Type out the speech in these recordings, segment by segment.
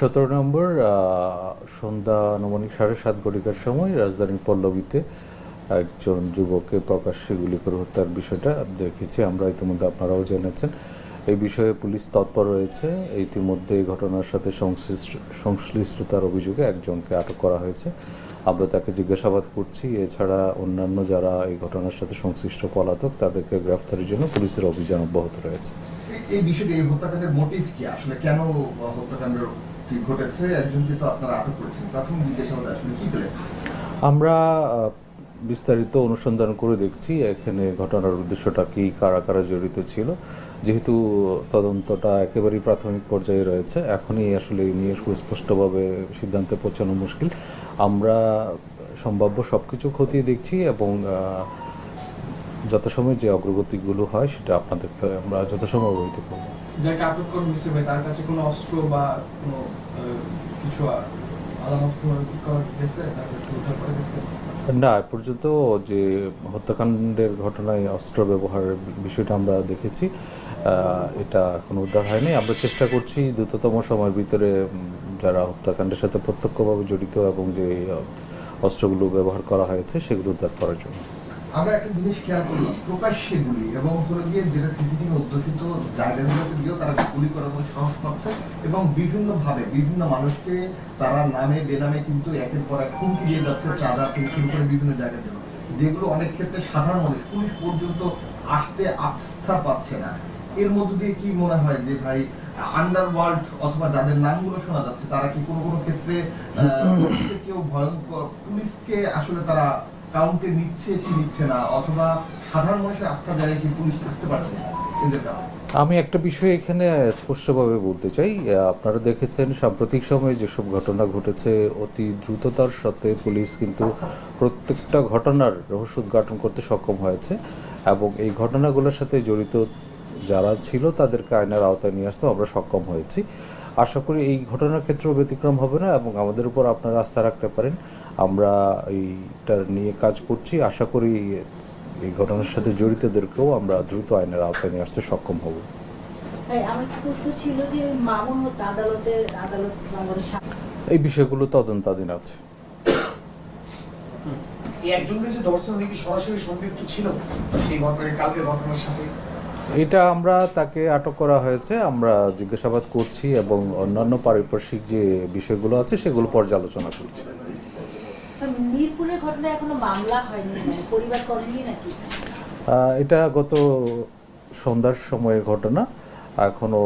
সতেরো নম্বর সন্ধ্যা আনুমানিক সাড়ে সাত ঘটিকার সময় রাজধানীর পল্লবীতে একজন যুবককে প্রকাশ্যে গুলি করে হত্যার বিষয়টা দেখেছি। আমরা ইতিমধ্যে আপনারাও জেনেছেন। এই বিষয়ে পুলিশ তৎপর রয়েছে। ইতিমধ্যে এই ঘটনার সাথে সংশ্লিষ্ট, সংশ্লিষ্টতার অভিযোগে একজনকে আটক করা হয়েছে। আমরা তাকে জিজ্ঞাসাবাদ করছি। এছাড়া অন্যান্য যারা এই ঘটনার সাথে সংশ্লিষ্ট পলাতক, তাদেরকে গ্রেফতারের জন্য পুলিশের অভিযান অব্যাহত রয়েছে। এই- বিষয়টি হত্যাকাণ্ডের মোটিভ কি? আসলে কেন হত্যাকাণ্ড আমরা বিস্তারিত অনুসন্ধান করে দেখছি এখানে ঘটনার উদ্দেশ্যটা কি, কারা কারা জড়িত ছিল। যেহেতু তদন্তটা একেবারেই প্রাথমিক পর্যায়ে রয়েছে, এখনই আসলে এই নিয়ে সুস্পষ্টভাবে সিদ্ধান্তে পৌঁছানো মুশকিল। আমরা সম্ভাব্য সব কিছু খতিয়ে দেখছি এবং আহ, যথাসময়ে যে অগ্রগতিগুলো হয় সেটা আপনাদেরকে আমরা যথাসময় অবহিত করব। যাকে আটক করা হয়েছে ভাই তার কাছে কোনো অস্ত্র বা কোনো কিছু আলামত করা গেছে? তার কাছে উদ্ধার করা গেছে? না পর্যন্ত যে হত্যাকাণ্ডের ঘটনায় অস্ত্র ব্যবহারের বিষয়টা আমরা দেখেছি এটা এখনও উদ্ধার হয়নি। আমরা চেষ্টা করছি দ্রুততম সময়ের ভিতরে যারা হত্যাকাণ্ডের সাথে প্রত্যক্ষভাবে জড়িত এবং যে অস্ত্রগুলো ব্যবহার করা হয়েছে সেগুলো উদ্ধার করার জন্য। আমরা একটা জিনিস খেয়াল করি প্রকাশ্যে গুলি এবং হলো গিয়ে যেটা সিসিটিভি অধ্যুষিত জায়গাগুলোতে গিয়েও তারা গুলি করার কোনো সাহস পাচ্ছে এবং বিভিন্ন ভাবে বিভিন্ন মানুষকে তারা নামে বেনামে কিন্তু একের পর এক হুমকি দিয়ে যাচ্ছে চাঁদা থেকে শুরু করে বিভিন্ন জায়গার জন্য যেগুলো অনেক ক্ষেত্রে সাধারণ মানুষ পুলিশ পর্যন্ত আসতে আস্থা পাচ্ছে না। এর মধ্য দিয়ে কি মনে হয় যে ভাই আন্ডারওয়ার্ল্ড অথবা যাদের নামগুলো শোনা যাচ্ছে তারা কি কোনো কোনো ক্ষেত্রে ভয়ঙ্কর পুলিশকে আসলে তারা কাউন্টে নিচ্ছে কি নিচ্ছে না, অথবা সাধারণ মানুষের আস্থা জায়গায় কি পুলিশ থাকতে পারছে আমি একটা বিষয় এখানে স্পষ্টভাবে বলতে চাই আপনারা দেখেছেন সাম্প্রতিক সময়ে যেসব ঘটনা ঘটেছে, অতি দ্রুততার সাথে পুলিশ কিন্তু প্রত্যেকটা ঘটনার রহস্য উদ্ঘাটন করতে সক্ষম হয়েছে এবং এই ঘটনাগুলোর সাথে জড়িত যারা ছিল তাদেরকে আইনের আওতায় নিয়ে আসতেও আমরা সক্ষম হয়েছি। আশা করি এই ঘটনার ক্ষেত্রেও ব্যতিক্রম হবে না এবং আমাদের উপর আপনারা আস্থা রাখতে পারেন। আমরা এইটা নিয়ে কাজ করছি। আশা করি এই ঘটনার সাথে জড়িতদেরকেও আমরা দ্রুত আইনের আওতায় নিয়ে আসতে সক্ষম হব। এই বিষয়গুলো তদন্তাধীন আছে। এই একজনকে যে ধরছে উনি কি সরাসরি সম্পৃক্ত ছিল? এই ঘটনায় কালকে ঘটনার সাথে? এটা আমরা তাকে আটক করা হয়েছে। আমরা জিজ্ঞাসাবাদ করছি এবং অন্যান্য পারিপার্শ্বিক যে বিষয়গুলো আছে সেগুলো পর্যালোচনা করছি। মিরপুরের ঘটনা এখনও মামলা হয়নি মানে পরিবার করেনি নাকি? এটা গত সন্ধ্যার সময়ের ঘটনা। এখনও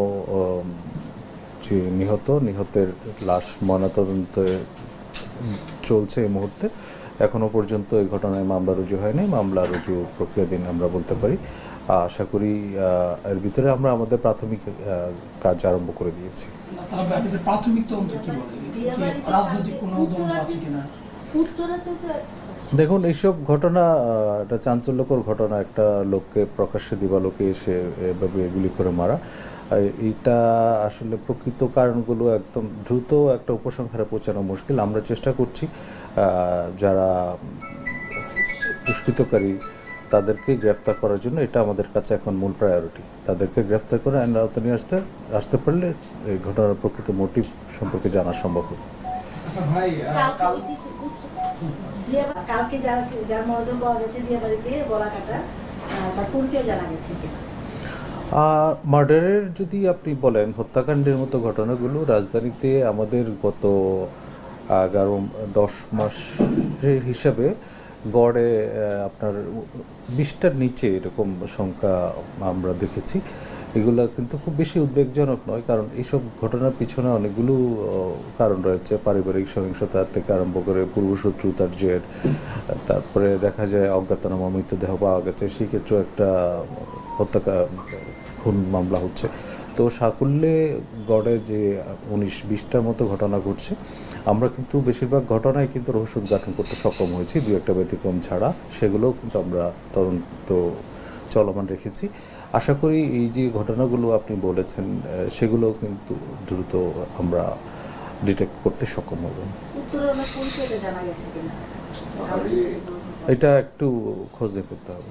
যে নিহত নিহতের লাশ ময়নাতদন্তে চলছে এই মুহূর্তে। এখনও পর্যন্ত এই ঘটনায় মামলা রুজু হয়নি। মামলা রুজু প্রক্রিয়াধীন আমরা বলতে পারি। আশা করি এর ভিতরে আমরা আমাদের প্রাথমিক কাজ আরম্ভ করে দিয়েছি। প্রাথমিক তদন্ত কি বলে? রাজনৈতিক কোনো আছে দেখুন, এইসব ঘটনা একটা চাঞ্চল্যকর ঘটনা, একটা লোককে প্রকাশ্যে দিবালোকে এসে এভাবে গুলি করে মারা। এটা আসলে প্রকৃত কারণগুলো একদম দ্রুত একটা উপসংহারে পৌঁছানো মুশকিল। আমরা চেষ্টা করছি যারা দুষ্কৃতকারী, তাদেরকে গ্রেফতার করার জন্য। এটা আমাদের কাছে এখন মূল প্রায়োরিটি তাদেরকে গ্রেফতার করে আইনের আওতায় নিয়ে আসতে আসতে পারলে এই ঘটনার প্রকৃত মোটিভ সম্পর্কে জানা সম্ভব হবে। আচ্ছা ভাই কালকে যার যার মরদেহ পাওয়া গেছে দিয়াবাড়িতে গলা কাটা তার পরিচয় জানা গেছে কিনা মার্ডারের যদি আপনি বলেন হত্যাকাণ্ডের মতো ঘটনাগুলো রাজধানীতে আমাদের গত এগারো দশ মাসের হিসাবে গড়ে আপনার বিশটার নিচে এরকম সংখ্যা আমরা দেখেছি। এগুলো কিন্তু খুব বেশি উদ্বেগজনক নয়, কারণ এইসব ঘটনার পিছনে অনেকগুলো কারণ রয়েছে। পারিবারিক সহিংসতার থেকে আরম্ভ করে পূর্বশত্রুতার জের, তারপরে দেখা যায় অজ্ঞাতনামা মৃতদেহ পাওয়া গেছে। সেক্ষেত্রেও একটা হত্যা, খুন মামলা হচ্ছে। তো সাকুল্যে গড়ে যে উনিশ বিশটার মতো ঘটনা ঘটছে, আমরা কিন্তু বেশিরভাগ ঘটনায় কিন্তু রহস্য উদ্ঘাটন করতে সক্ষম হয়েছি। দু একটা ব্যতিক্রম ছাড়া সেগুলোও কিন্তু আমরা তদন্ত চলমান রেখেছি। আশা করি এই যে ঘটনাগুলো আপনি বলেছেন সেগুলো কিন্তু দ্রুত আমরা ডিটেক্ট করতে সক্ষম হব। এটা একটু খোঁজ করতে হবে।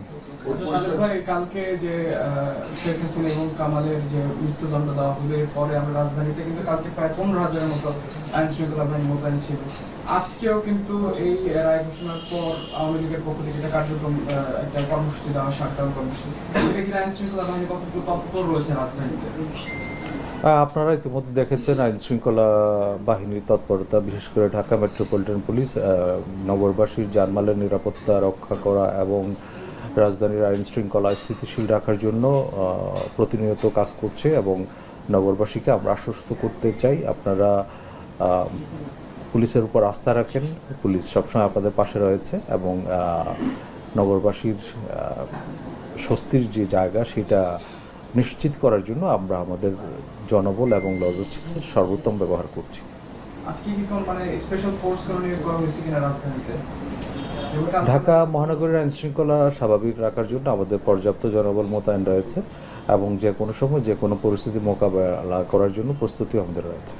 কালকে যে শেখ হাসিনা এবং কামালের যে মৃত্যুদণ্ড দেওয়া হলো পরে আমরা রাজধানীতে কিন্তু কালকে প্রায় পনেরো হাজারের মতো আইন শৃঙ্খলা বাহিনী মোতায়েন ছিল। আজকেও কিন্তু এই রায় ঘোষণার পর আওয়ামী লীগের পক্ষ থেকে একটা কার্যক্রম একটা কর্মসূচি দেওয়া শাটডাউন কর্মসূচি এটা কি আইন শৃঙ্খলা বাহিনী কতটুকু তৎপর রয়েছে রাজধানীতে? আপনারা ইতিমধ্যে দেখেছেন আইন শৃঙ্খলা বাহিনীর তৎপরতা, বিশেষ করে ঢাকা মেট্রোপলিটন পুলিশ নগরবাসীর জানমালের নিরাপত্তা রক্ষা করা এবং রাজধানীর আইন শৃঙ্খলা স্থিতিশীল রাখার জন্য প্রতিনিয়ত কাজ করছে এবং নগরবাসীকে আমরা আশ্বস্ত করতে চাই। আপনারা পুলিশের উপর আস্থা রাখেন। পুলিশ সবসময় আপনাদের পাশে রয়েছে এবং নগরবাসীর স্বস্তির যে জায়গা, সেটা নিশ্চিত করার জন্য আমরা আমাদের জনবল এবং লজিস্টিক্সের সর্বোত্তম ব্যবহার করছি। মানে ঢাকা মহানগরের আইন শৃঙ্খলা স্বাভাবিক রাখার জন্য আমাদের পর্যাপ্ত জনবল মোতায়েন রয়েছে এবং যে কোনো সময় যে কোনো পরিস্থিতি মোকাবেলা করার জন্য প্রস্তুতি আমাদের রয়েছে।